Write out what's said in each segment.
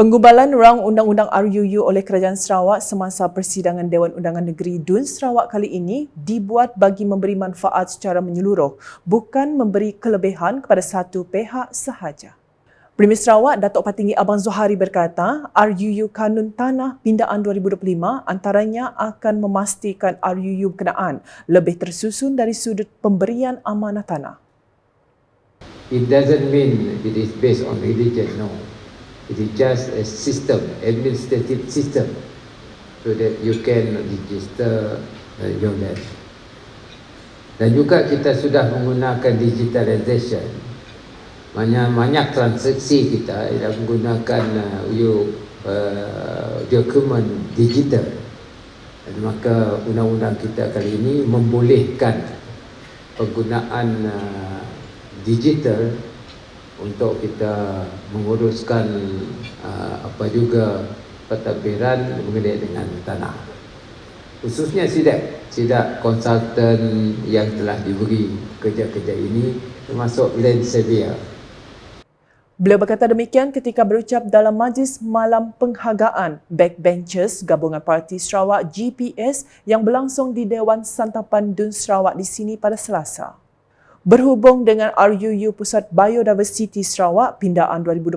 Penggubalan rang undang-undang RUU oleh Kerajaan Sarawak semasa persidangan Dewan Undangan Negeri Dun Sarawak kali ini dibuat bagi memberi manfaat secara menyeluruh, bukan memberi kelebihan kepada satu pihak sahaja. Premier Sarawak Datuk Patinggi Abang Zohari berkata, RUU Kanun Tanah Pindaan 2025 antaranya akan memastikan RUU berkenaan lebih tersusun dari sudut pemberian amanah tanah. It doesn't mean it is based on religion, no. It is just a system, administrative system, so that you can register uh, your land. Dan juga kita sudah menggunakan digitalization. Banyak banyak transaksi kita yang menggunakan uh, you, uh, dokumen digital. Dan maka undang-undang kita kali ini membolehkan penggunaan uh, digital untuk kita menguruskan uh, apa juga pentadbiran mengenai dengan tanah. Khususnya sidak, sidak konsultan yang telah diberi kerja-kerja ini termasuk land surveyor. Beliau berkata demikian ketika berucap dalam majlis malam penghargaan Backbenchers Gabungan Parti Sarawak GPS yang berlangsung di Dewan Santapan Dun Sarawak di sini pada Selasa. Berhubung dengan RUU Pusat Biodiversity Sarawak Pindaan 2025,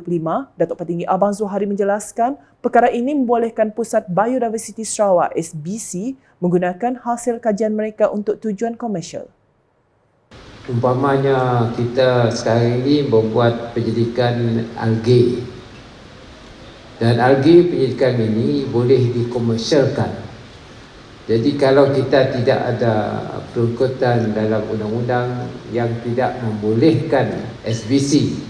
Datuk Petinggi Abang Zuhari menjelaskan perkara ini membolehkan Pusat Biodiversity Sarawak SBC menggunakan hasil kajian mereka untuk tujuan komersial. Umpamanya kita sekarang ini membuat penyelidikan algae dan algae penyelidikan ini boleh dikomersialkan jadi kalau kita tidak ada perungkutan dalam undang-undang yang tidak membolehkan SBC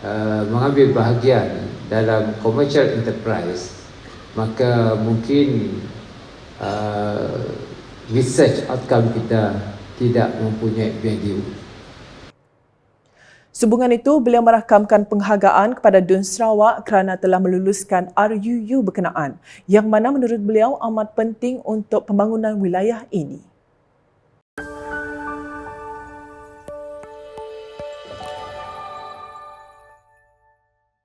uh, mengambil bahagian dalam commercial enterprise, maka mungkin uh, research outcome kita tidak mempunyai value. Sehubungan itu, beliau merakamkan penghargaan kepada Dun Sarawak kerana telah meluluskan RUU berkenaan yang mana menurut beliau amat penting untuk pembangunan wilayah ini.